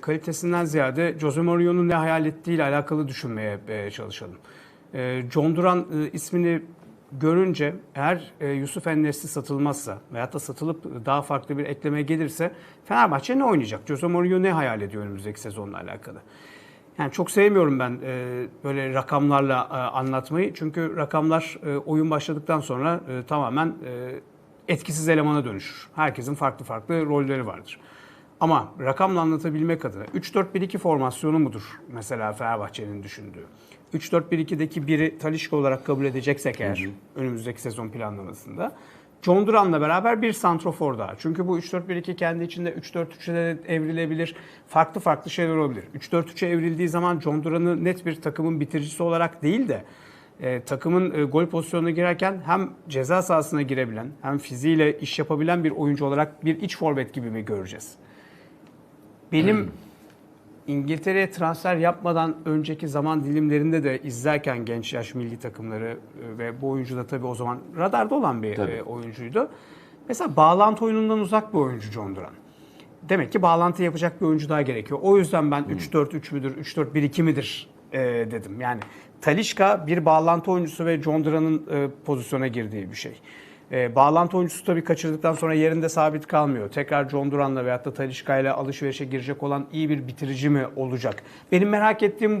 kalitesinden ziyade Jose Mourinho'nun ne hayal ettiğiyle alakalı düşünmeye e, çalışalım. E, John Duran e, ismini görünce eğer Yusuf Ennesli satılmazsa veyahut da satılıp daha farklı bir ekleme gelirse Fenerbahçe ne oynayacak? Jose Mourinho ne hayal ediyor önümüzdeki sezonla alakalı? Yani çok sevmiyorum ben böyle rakamlarla anlatmayı. Çünkü rakamlar oyun başladıktan sonra tamamen etkisiz elemana dönüşür. Herkesin farklı farklı rolleri vardır. Ama rakamla anlatabilmek adına 3-4-1-2 formasyonu mudur mesela Fenerbahçe'nin düşündüğü? 3-4-1-2'deki biri Talişka olarak kabul edeceksek eğer önümüzdeki sezon planlamasında John Duran'la beraber bir santrofor daha. Çünkü bu 3-4-1-2 kendi içinde 3-4-3'e de evrilebilir. Farklı farklı şeyler olabilir. 3-4-3'e evrildiği zaman John Duran'ı net bir takımın bitiricisi olarak değil de e, takımın e, gol pozisyonuna girerken hem ceza sahasına girebilen hem fiziğiyle iş yapabilen bir oyuncu olarak bir iç forvet gibi mi göreceğiz? Benim İngiltere'ye transfer yapmadan önceki zaman dilimlerinde de izlerken genç yaş milli takımları e, ve bu oyuncu da tabii o zaman radarda olan bir Tabii. e, oyuncuydu. Mesela bağlantı oyunundan uzak bir oyuncu John Duran. Demek ki bağlantı yapacak bir oyuncu daha gerekiyor. O yüzden ben 3-4-3 müdür, 3-4-1-2 midir e, dedim. Yani Talişka bir bağlantı oyuncusu ve John Duran'ın e, pozisyona girdiği bir şey. E, bağlantı oyuncusu tabii kaçırdıktan sonra yerinde sabit kalmıyor. Tekrar John Duran'la veyahut da Talişka ile alışverişe girecek olan iyi bir bitirici mi olacak? Benim merak ettiğim bu.